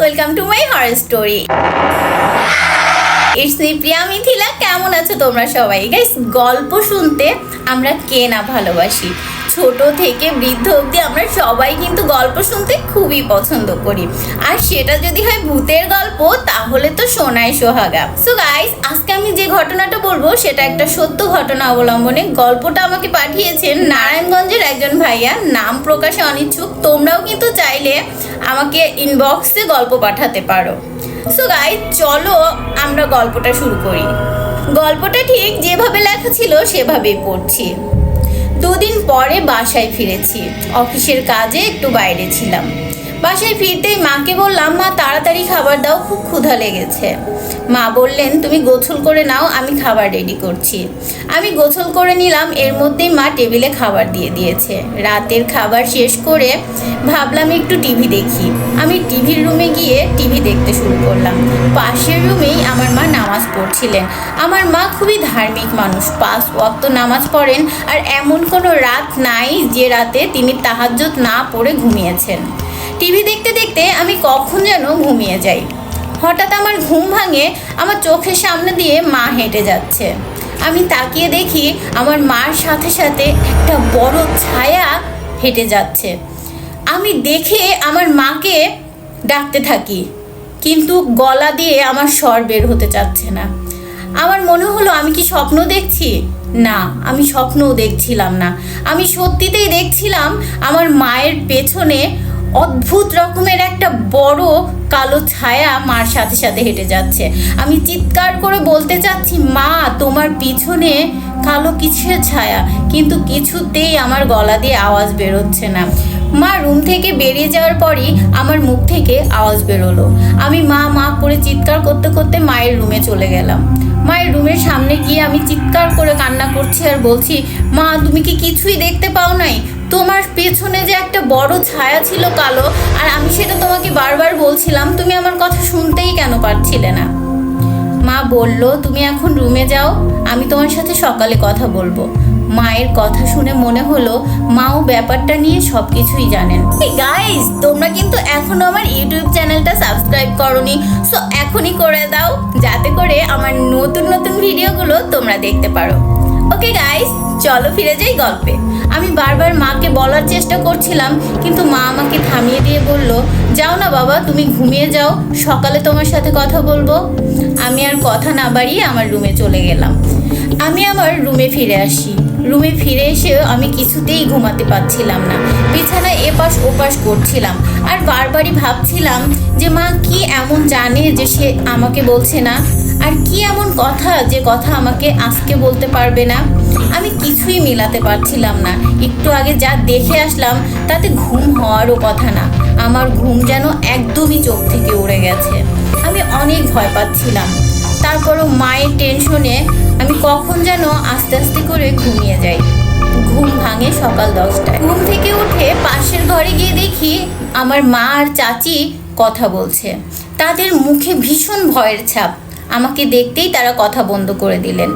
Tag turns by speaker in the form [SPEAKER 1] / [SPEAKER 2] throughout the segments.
[SPEAKER 1] Welcome to my horror story it's me Priya Mithila কেমন আছো তোমরা সবাই? গাইস গল্প শুনতে আমরা কে না ভালোবাসি? ছোট থেকে বৃদ্ধ অবধি আমরা সবাই কিন্তু গল্প শুনতে খুবই পছন্দ করি। আর সেটা যদি হয় ভূতের গল্প, তাহলে তো সোনায় সোহাগা। সো গাইস আজকে আমি যে ঘটনাটা বলব, সেটা একটা সত্য ঘটনা অবলম্বনে। গল্পটা আমাকে পাঠিয়েছেন নারায়ণগঞ্জের একজন ভাইয়া। নাম প্রকাশে অনিচ্ছুক। তোমরাও কিন্তু চাইলে আমাকে ইনবক্সে গল্প পাঠাতে পারো। সো গাই চলো আমরা গল্পটা শুরু করি। গল্পটা ঠিক যেভাবে লেখা ছিল, সেভাবেই পড়ছি। দুদিন পরে বাসায় ফিরেছি। অফিসের কাজে একটু বাইরে ছিলাম। বাসায় ফিরতেই মাকে বললাম, মা, তাড়াতাড়ি খাবার দাও, খুব ক্ষুধা লেগেছে। মা বললেন, তুমি গোসল করে নাও, আমি খাবার রেডি করছি। আমি গোসল করে নিলাম, এর মধ্যেই মা টেবিলে খাবার দিয়ে দিয়েছে। রাতের খাবার শেষ করে ভাবলাম, একটু টিভি দেখি। আমি টিভির রুমে গিয়ে টিভি দেখতে শুরু করলাম। পাশের রুমেই আমার মা নামাজ পড়ছিলেন। আমার মা খুবই ধার্মিক মানুষ, পাঁচ ওয়াক্ত নামাজ পড়েন, আর এমন কোনো রাত নাই যে রাতে তিনি তাহাজ্জুদ না পড়ে ঘুমিয়েছেন। টিভি দেখতে দেখতে আমি কখন যেন ঘুমিয়ে যাই। হঠাৎ আমার ঘুম ভাঙে আমার চোখের সামনে দিয়ে মা হেঁটে যাচ্ছে। আমি তাকিয়ে দেখি আমার মার সাথে সাথে একটা বড় ছায়া হেঁটে যাচ্ছে। আমি দেখে আমার মাকে ডাকতে থাকি, কিন্তু গলা দিয়ে আমার স্বর বের হতে চাচ্ছে না। আমার মনে হলো, আমি কি স্বপ্ন দেখছি? না, আমি স্বপ্নও দেখছিলাম না। আমি সত্যিতেই দেখছিলাম আমার মায়ের পেছনে অদ্ভুত রকমের একটা বড় কালো ছায়া মার সাথে সাথে হেঁটে যাচ্ছে। আমি চিৎকার করে বলতে চাচ্ছি, মা, তোমার পিছনে কালো কিসের ছায়া? কিন্তু কিছুতেই আমার গলা দিয়ে আওয়াজ বেরোচ্ছে না। মা, রুম থেকে বেরিয়ে যাওয়ার পরই আমার মুখ থেকে আওয়াজ বেরোলো। আমি মা মা করে চিৎকার করতে করতে মায়ের রুমে চলে গেলাম। মায়ের রুমের সামনে গিয়ে আমি চিৎকার করে কান্না করছি আর বলছি, মা, তুমি কি কিছুই দেখতে পাও নাই? তোমার পেছনে যে একটা বড় ছায়া ছিল কালো, আর আমি সেটা তোমাকে বারবার বলছিলাম, তুমি আমার কথা শুনতেই কেন পারছিলে না? মা বলল, তুমি এখন রুমে যাও, আমি তোমার সাথে সকালে কথা বলব। মায়ের কথা শুনে মনে হলো, মাও ব্যাপারটা নিয়ে সব কিছুই জানেন গাইস তোমরা কিন্তু এখনও আমার ইউটিউব চ্যানেলটা সাবস্ক্রাইব করনি সো এখনই করে দাও, যাতে করে আমার নতুন নতুন ভিডিওগুলো তোমরা দেখতে পারো। ওকে গাইস চলো ফিরে যাই গল্পে। আমি বারবার মাকে বলার চেষ্টা করছিলাম, কিন্তু মা আমাকে থামিয়ে দিয়ে বলল, যাও না বাবা, তুমি ঘুমিয়ে যাও, সকালে তোমার সাথে কথা বলব। আমি আর কথা না বাড়িয়ে আমার রুমে চলে গেলাম। আমি আমার রুমে ফিরে আসি। রুমে ফিরে এসেও আমি কিছুতেই ঘুমাতে পারছিলাম না। বিছানায় এপাশ ওপাশ করছিলাম। আর বারবারই ভাবছিলাম যে মা কি এমন জানে যে সে আমাকে বলছে না? আর কি এমন কথা যে কথা আমাকে আজকে বলতে পারবে না? আমি কিছুই মিলাতে পারছিলাম না। একটু আগে যা দেখে আসলাম, তাতে ঘুম হওয়ারও কথা না। আমার ঘুম যেন একদমই চোখ থেকে উড়ে গেছে। আমি অনেক ভয় পাচ্ছিলাম। তারপরও মায়ের টেনশনে আমি কখন যেন আস্তে আস্তে করে ঘুমিয়ে যাই। ঘুম ভাঙে সকাল দশটায়। ঘুম থেকে উঠে পাশের ঘরে গিয়ে দেখি আমার মা আর চাচি কথা বলছে। তাদের মুখে ভীষণ ভয়ের ছাপ। আমাকে দেখতেই তারা কথা বন্ধ করে দিলেন।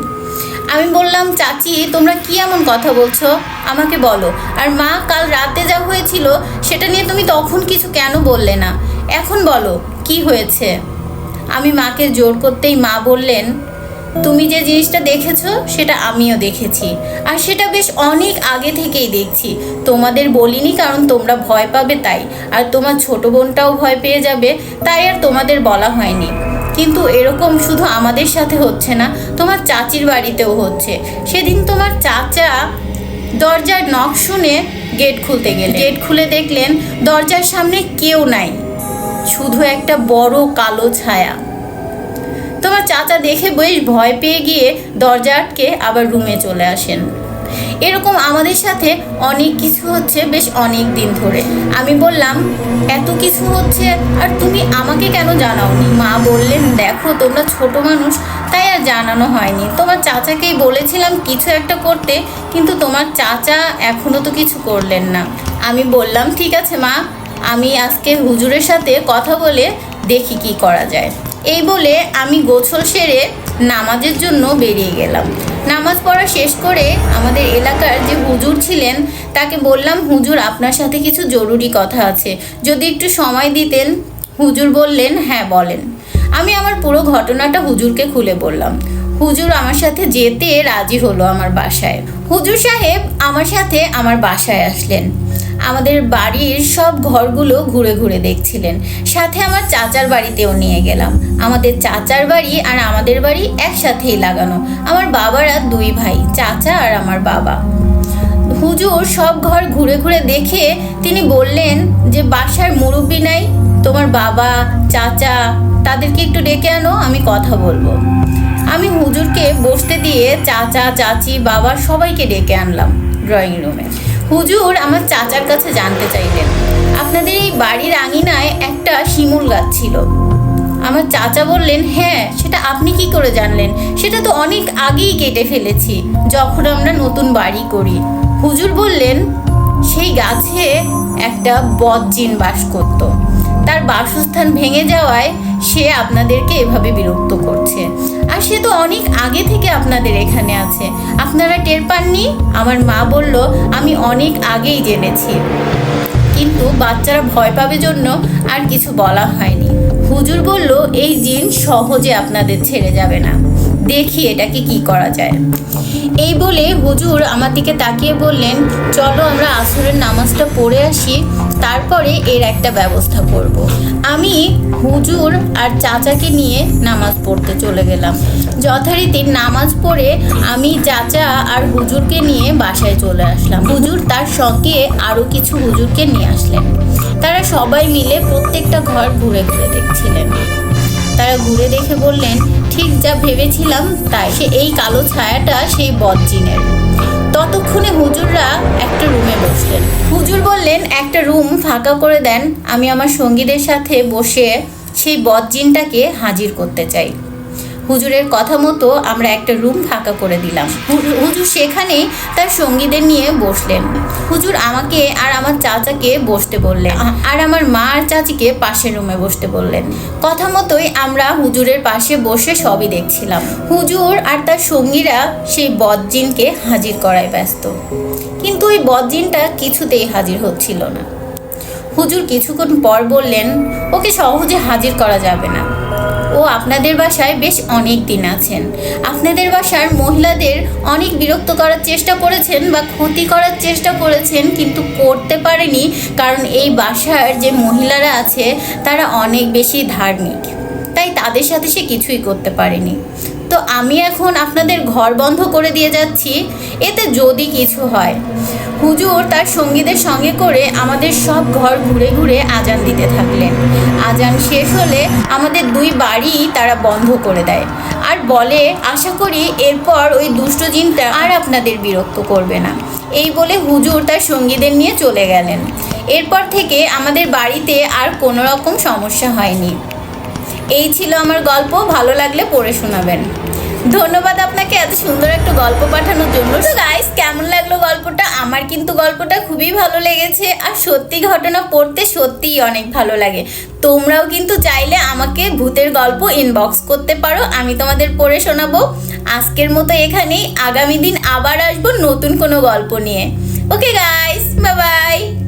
[SPEAKER 1] আমি বললাম, চাচি, তোমরা কি এমন কথা বলছো? আমাকে বলো। আর মা, কাল রাতে যা হয়েছিল, সেটা নিয়ে তুমি তখন কিছু কেন বললে না? এখন বলো, কি হয়েছে? আমি মাকে জোর করতেই মা বললেন, তুমি যে জিনিসটা দেখেছ, সেটা আমিও দেখেছি। আর সেটা বেশ অনেক আগে থেকেই দেখছি। তোমাদের বলিনি, কারণ তোমরা ভয় পাবে তাই। আর তোমার ছোট বোনটাও ভয় পেয়ে যাবে, তাই আর তোমাদের বলা হয়নি। কিন্তু এরকম শুধু আমাদের সাথে হচ্ছে না, তোমার চাচির বাড়িতেও হচ্ছে। সেদিন তোমার চাচা দরজার নখ শুনে গেট খুলতে গেলেন। গেট খুলে দেখলেন দরজার সামনে কেউ নাই, শুধু একটা বড় কালো ছায়া। তোমার চাচা দেখে বেশ ভয় পেয়ে গিয়ে দরজা আটকে আবার রুমে চলে আসেন। এরকম আমাদের সাথে অনেক কিছু হচ্ছে বেশ অনেক দিন ধরে। আমি বললাম, এত কিছু হচ্ছে, আর তুমি আমাকে কেন জানাওনি? মা বললেন, দেখো, তোমরা ছোট মানুষ, তাই আর জানানো হয়নি। তোমার চাচাকেই বলেছিলাম কিছু একটা করতে, কিন্তু তোমার চাচা এখনও তো কিছু করলেন না। আমি বললাম, ঠিক আছে মা, আমি আজকে হুজুরের সাথে কথা বলে দেখি কি করা যায়। এই বলে আমি গোছল সেরে নামাজের জন্য বেরিয়ে গেলাম। নামাজ পড়া শেষ করে আমাদের এলাকার যে হুজুর ছিলেন, তাকে বললাম, হুজুর, আপনার সাথে কিছু জরুরি কথা আছে। যদি একটু সময় দিতেন? হুজুর বললেন হ্যাঁ বলেন। আমি আমার পুরো ঘটনাটা হুজুরকে খুলে বললাম। হুজুর আমার সাথে যেতে রাজি হলো আমার বাসায়। হুজুর সাহেব আমার সাথে আমার বাসায় আসলেন। আমাদের বাড়ির সব ঘরগুলো ঘুরে ঘুরে দেখছিলেন। সাথে আমার চাচার বাড়িতেও নিয়ে গেলাম। আমাদের চাচার বাড়ি আর আমাদের বাড়ি একসাথেই লাগানো। আমার বাবারা দুই ভাই, চাচা আর আমার বাবা। হুজুর সব ঘর ঘুরে ঘুরে দেখে তিনি বললেন যে, বাসার মুরব্বী নাই, তোমার বাবা, চাচা, তাদেরকে একটু ডেকে আনো, আমি কথা বলব। আমি হুজুরকে বসতে দিয়ে চাচা, চাচি, বাবা সবাইকে ডেকে আনলাম ড্রয়িং রুমে। হুজুর আমার চাচার কাছে জানতে চাইলেন। আপনাদের এই বাড়ির আঙিনায় একটা শিমুল গাছ ছিল। আমার চাচা বললেন হ্যাঁ সেটা আপনি কি করে জানলেন? সেটা তো অনেক আগেই কেটে ফেলেছি, যখন আমরা নতুন বাড়ি করি। হুজুর বললেন, সেই গাছে একটা বজ্জিন বাস করত। তার বাসস্থান ভেঙে যাওয়ায় সে আপনাদেরকে এভাবে বিরক্ত করছে। আর সে তো অনেক আগে থেকে আপনাদের এখানে আছে। আপনারা টের পাননি? আমার মা বলল, আমি অনেক আগেই জেনেছি। কিন্তু বাচ্চারা ভয় পাবে জন্য আর কিছু বলা হয়নি। হুজুর বলল, এই জিন সহজে আপনাদের ছেড়ে যাবে না। দেখি এটাকে কি করা যায়। এই বলে হুজুর আমার দিকে তাকিয়ে বললেন, চলো আমরা আসরের নামাজটা পড়ে আসি। তারপরে এর একটা ব্যবস্থা করব। আমি হুজুর আর চাচাকে নিয়ে নামাজ পড়তে চলে গেলাম। যথারীতি নামাজ পড়ে আমি চাচা আর হুজুরকে নিয়ে বাসায় চলে আসলাম। হুজুর তার সঙ্গে আরও কিছু হুজুরকে নিয়ে আসলেন। তারা সবাই মিলে প্রত্যেকটা ঘর ঘুরে ঘুরে দেখছিলেন। তারা ঘুরে দেখে বললেন, ঠিক যা ভেবেছিলাম তাই, সে এই কালো ছায়াটা সেই বদজিনের। ততক্ষণে হুজুররা একটা রুমে বসলেন। হুজুর বললেন, একটা রুম ফাঁকা করে দেন, আমি আমার সঙ্গীদের সাথে বসে সেই বদজিনটাকে হাজির করতে চাই। হুজুরের কথা মতো আমরা একটা রুম ফাঁকা করে দিলাম। হুজুর সেখানেই তার সঙ্গীদের নিয়ে বসলেন। হুজুর আমাকে আর আমার চাচাকে বসতে বললেন। আর আমার মা আর চাচিকে পাশের রুমে বসতে বললেন। কথা মতোই আমরা হুজুরের পাশে বসে সবই দেখছিলাম। হুজুর আর তার সঙ্গীরা সেই বদজিনকে হাজির করায় ব্যস্ত। কিন্তু ওই বদজিনটা কিছুতেই হাজির হচ্ছিল না। হুজুর কিছুক্ষণ পর বললেন, ওকে সহজে হাজির করা যাবে না। ও আপনাদের বাসায় বেশ অনেক দিন আছেন। আপনাদের বাসার মহিলাদের অনেক বিরক্ত করার চেষ্টা করেছেন বা ক্ষতি করার চেষ্টা করেছেন কিন্তু করতে পারেনি কারণ এই বাসার যে মহিলারা আছে তারা অনেক বেশি ধার্মিক। তাই তাদের সাথে সে কিছুই করতে পারেনি। তো আমি এখন আপনাদের ঘর বন্ধ করে দিয়ে যাচ্ছি। এতে যদি কিছু হয়। হুজুর তার সঙ্গীদের সঙ্গে করে আমাদের সব ঘর ঘুরে ঘুরে আজান দিতে থাকলেন। আজান শেষ হলে আমাদের দুই বাড়ি তারা বন্ধ করে দেয়। আর বলে, আশা করি এরপর ওই দুষ্ট জিনটা আর আপনাদের বিরক্ত করবে না। এই বলে হুজুর তার সঙ্গীদের নিয়ে চলে গেলেন। এরপর থেকে আমাদের বাড়িতে আর কোনো রকম সমস্যা হয়নি। এই ছিল আমার গল্প। ভালো লাগলে পড়ে শোনাবেন। ধন্যবাদ আপনাকে, এত সুন্দর একটা গল্প পাঠানোর জন্য। তো গাইস কেমন লাগল গল্পটা? আমার কিন্তু গল্পটা খুবই ভালো লেগেছে। আর সত্যি ঘটনা পড়তে সত্যিই অনেক ভালো লাগে। তোমরাও কিন্তু চাইলে আমাকে ভূতের গল্প ইনবক্স করতে পারো। আমি তোমাদের পড়ে শোনাবো। আজকের মতো এখানেই। আগামী দিন আবার আসব নতুন কোনো গল্প নিয়ে। Okay guys bye bye